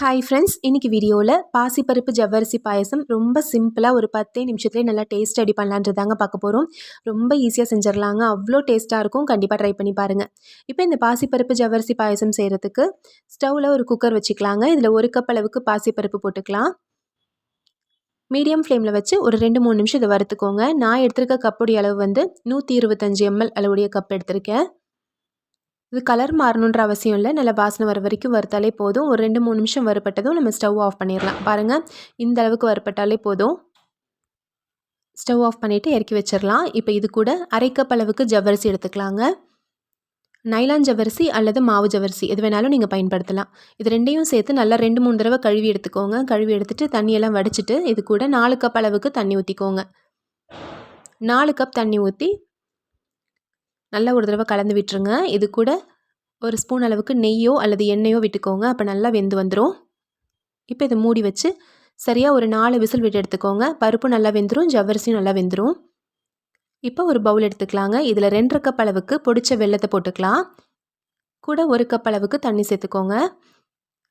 Hi friends இன்றைக்கி வீடியோவில் பாசிப்பருப்பு ஜவ்வரிசி பாயசம் ரொம்ப சிம்பிளாக ஒரு பத்தே நிமிஷத்துலேயே நல்லா டேஸ்ட் ரெடி பண்ணலான்றதாங்க பார்க்க போகிறோம் ரொம்ப ஈஸியாக செஞ்சிடலாங்க அவ்வளோ டேஸ்ட்டாக இருக்கும். கண்டிப்பாக ட்ரை பண்ணி பாருங்கள் இப்போ இந்த பாசிப்பருப்பு ஜவ்வரிசி பாயசம் செய்கிறதுக்கு ஸ்டவ்வில் ஒரு குக்கர் வச்சுக்கலாங்க. இதில் ஒரு கப் அளவுக்கு பாசிப்பருப்பு போட்டுக்கலாம். மீடியம் ஃப்ளேமில் வச்சு ஒரு ரெண்டு மூணு நிமிஷம் இதை வறுத்துக்கோங்க. நான் எடுத்திருக்க கப்புடைய அளவு வந்து நூற்றி இருபத்தஞ்சி எம்எல் அளவுடைய கப் எடுத்திருக்கேன். இது கலர் மாறணுன்ற அவசியம் இல்லை. நல்லா வாசனை வர வரைக்கும் வறுத்தாலே போதும். ஒரு ரெண்டு மூணு நிமிஷம் வறுப்பட்டதும் நம்ம ஸ்டவ் ஆஃப் பண்ணிடலாம். பாருங்கள் இந்த அளவுக்கு வறுப்பட்டாலே போதும். ஸ்டவ் ஆஃப் பண்ணிவிட்டு இறக்கி வச்சிடலாம். இப்போ இது கூட அரைக்கப் அளவுக்கு ஜவ்வரிசி எடுத்துக்கலாங்க. நைலான் ஜவ்வரிசி அல்லது மாவு ஜவரிசி எது வேணாலும் நீங்கள் பயன்படுத்தலாம். இது ரெண்டையும் சேர்த்து நல்லா ரெண்டு மூணு தடவை கழுவி எடுத்துக்கோங்க. கழுவி எடுத்துகிட்டு தண்ணியெல்லாம் வடிச்சிட்டு இது கூட நாலு கப் அளவுக்கு தண்ணி ஊற்றிக்கோங்க நாலு கப் தண்ணி ஊற்றி நல்லா ஒரு தடவை கலந்து விட்டுருங்க. இது கூட ஒரு ஸ்பூன் அளவுக்கு நெய்யோ அல்லது எண்ணெயோ விட்டுக்கோங்க. அப்போ நல்லா வெந்து வந்துடும் இப்போ இதை மூடி வச்சு சரியாக ஒரு நாலு விசில் விட்டு எடுத்துக்கோங்க. பருப்பு நல்லா வெந்துடும் ஜவ்வரிசியும் நல்லா வெந்துடும் இப்போ ஒரு பவுல் எடுத்துக்கலாங்க. இதில் ரெண்டரை கப் அளவுக்கு பொடிச்ச வெள்ளத்தை போட்டுக்கலாம். கூட ஒரு கப் அளவுக்கு தண்ணி சேர்த்துக்கோங்க.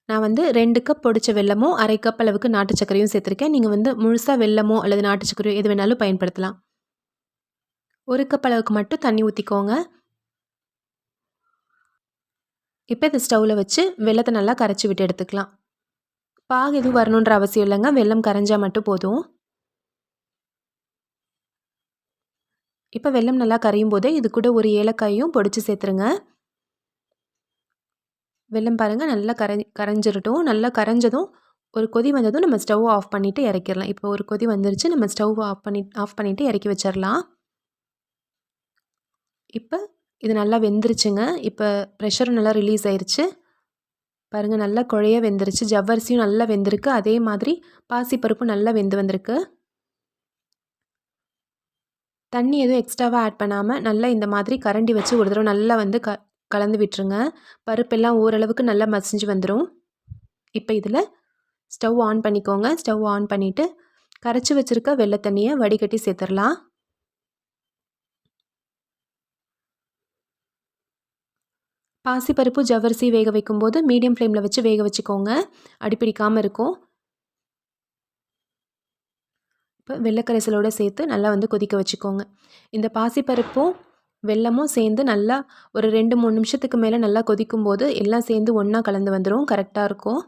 நான் வந்து ரெண்டு கப் பொடிச்ச வெள்ளமும் அரை கப் அளவுக்கு நாட்டு சர்க்கரையும் சேர்த்துருக்கேன். நீங்கள் வந்து முழுசாக வெள்ளமோ அல்லது நாட்டு சர்க்கரையோ எது வேணாலும் பயன்படுத்தலாம். ஒரு கப் அளவுக்கு மட்டும் தண்ணி ஊற்றிக்கோங்க இப்போ இந்த ஸ்டவ்வில் வச்சு வெள்ளத்தை நல்லா கரைச்சி விட்டு எடுத்துக்கலாம். பாகு எதுவும் வரணுன்ற அவசியம் இல்லைங்க. வெள்ளம் கரைஞ்சால் மட்டும் போதும். இப்போ வெள்ளம் நல்லா கரையும் போதே இது கூட ஒரு ஏலக்காயும் பொடிச்சு சேர்த்துருங்க. வெள்ளம் பாருங்கள் நல்லா கரை கரைஞ்சிரட்டும். நல்லா கரைஞ்சதும் ஒரு கொதி வந்ததும் நம்ம ஸ்டவ் ஆஃப் பண்ணிவிட்டு இறக்கிடலாம். இப்போ ஒரு கொதி வந்துருச்சு நம்ம ஸ்டவ் ஆஃப் பண்ணி ஆஃப் பண்ணிவிட்டு இறக்கி வச்சிடலாம். இப்போ இது நல்லா வெந்துருச்சுங்க. இப்போ ப்ரெஷரும் நல்லா ரிலீஸ் ஆயிடுச்சு பாருங்கள் நல்லா குழைய வெந்துருச்சு. ஜவ்வரிசியும் நல்லா வெந்திருக்கு. அதே மாதிரி பாசிப்பருப்பும் நல்லா வெந்து வந்திருக்கு. தண்ணி எதுவும் எக்ஸ்ட்ராவாக ஆட் பண்ணாமல் நல்லா இந்த மாதிரி கரண்டி வச்சு ஒரு தடவை நல்லா வந்து க கலந்து விட்டுருங்க. பருப்பெல்லாம் ஓரளவுக்கு நல்லா மசிஞ்சு வந்துடும் இப்போ இதில் ஸ்டவ் ஆன் பண்ணிக்கோங்க. ஸ்டவ் ஆன் பண்ணிவிட்டு கரைச்சி வச்சுருக்க வெள்ளை தண்ணியை வடிகட்டி சேர்த்துடலாம் பாசிப்பருப்பு ஜவ்வரிசி வேக வைக்கும்போது மீடியம் ஃப்ளேமில் வச்சு வேக வச்சுக்கோங்க. அடிப்பிடிக்காமல் இருக்கும். இப்போ வெள்ளைக்கரைசலோடு சேர்த்து நல்லா வந்து கொதிக்க வச்சுக்கோங்க. இந்த பாசிப்பருப்பும் வெள்ளமும் சேர்ந்து நல்லா ஒரு ரெண்டு மூணு நிமிஷத்துக்கு மேலே நல்லா கொதிக்கும் போது எல்லாம் சேர்ந்து ஒன்றா கலந்து வந்துடும் கரெக்டாக இருக்கும்.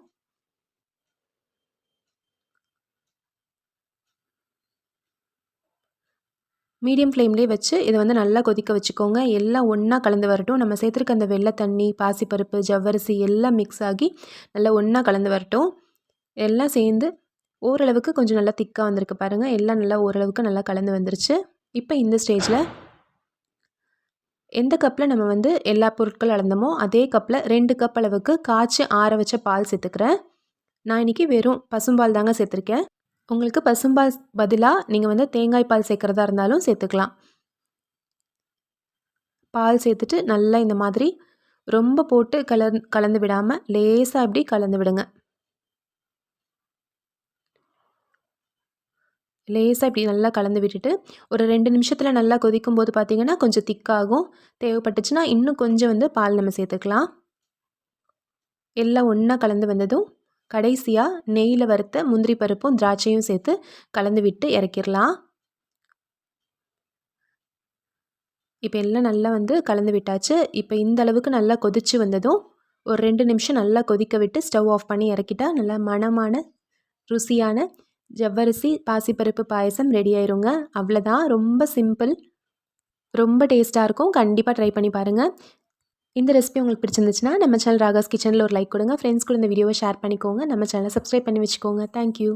மீடியம் ஃப்ளேம்லேயே வச்சு இதை வந்து நல்லா கொதிக்க வச்சுக்கோங்க. எல்லாம் ஒன்றா கலந்து வரட்டும். நம்ம சேர்த்துருக்க அந்த வெள்ளை தண்ணி பாசிப்பருப்பு ஜவ்வரிசி எல்லாம் மிக்ஸ் ஆகி நல்லா ஒன்றா கலந்து வரட்டும். எல்லாம் சேர்ந்து ஓரளவுக்கு கொஞ்சம் நல்லா திக்காக வந்திருக்கு பாருங்கள் எல்லாம் நல்லா ஓரளவுக்கு நல்லா கலந்து வந்துருச்சு. இப்போ இந்த ஸ்டேஜில் எந்த கப்பில் நம்ம வந்து எல்லா பொருட்கள் அளந்தோமோ அதே கப்பில் ரெண்டு கப் அளவுக்கு காய்ச்சி ஆற வச்ச பால் சேர்த்துக்கிறேன். நான் இன்றைக்கி வெறும் பசும்பால் தாங்க சேர்த்துருக்கேன். உங்களுக்கு பசும்பால் பதிலாக நீங்கள் வந்து தேங்காய் பால் சேர்க்குறதா இருந்தாலும் சேர்த்துக்கலாம். பால் சேர்த்துட்டு நல்லா இந்த மாதிரி ரொம்ப போட்டு கலந் கலந்து விடாமல் லேசாக இப்படி கலந்து விடுங்க. லேசாக இப்படி நல்லா கலந்து விட்டுட்டு ஒரு ரெண்டு நிமிஷத்தில் நல்லா கொதிக்கும் போது பார்த்திங்கன்னா கொஞ்சம் திக்காகும். தேவைப்பட்டுச்சுன்னா இன்னும் கொஞ்சம் வந்து பால் நம்ம சேர்த்துக்கலாம். எல்லாம் ஒன்றா கலந்து வந்ததும் கடைசியாக நெய்யில் வறுத்த முந்திரி பருப்பும் திராட்சையும் சேர்த்து கலந்து விட்டு இறக்கிடலாம் இப்போ எல்லாம் நல்லா வந்து கலந்து விட்டாச்சு. இப்போ இந்த அளவுக்கு நல்லா கொதித்து வந்ததும் ஒரு ரெண்டு நிமிஷம் நல்லா கொதிக்க விட்டு ஸ்டவ் ஆஃப் பண்ணி இறக்கிட்டா நல்லா மணமான ருசியான ஜவ்வரிசி பாசிப்பருப்பு பாயசம் ரெடி ஆயிருங்க. அவ்வளோதான் ரொம்ப சிம்பிள். ரொம்ப டேஸ்ட்டாக இருக்கும். கண்டிப்பாக ட்ரை பண்ணி பாருங்கள் இந்த ரெசிபி உங்களுக்கு பிடிச்சிருந்துச்சுன்னா நம்ம சேனல் ராகாஸ் கிச்சனில் ஒரு லைக் கொடுங்க. ஃப்ரெண்ட்ஸ் கூட இந்த வீடியோவை ஷேர் பண்ணிக்கோங்க. நம்ம சேனலை சப்ஸ்கிரைப் பண்ணி வச்சுக்கோங்க. தேங்க்யூ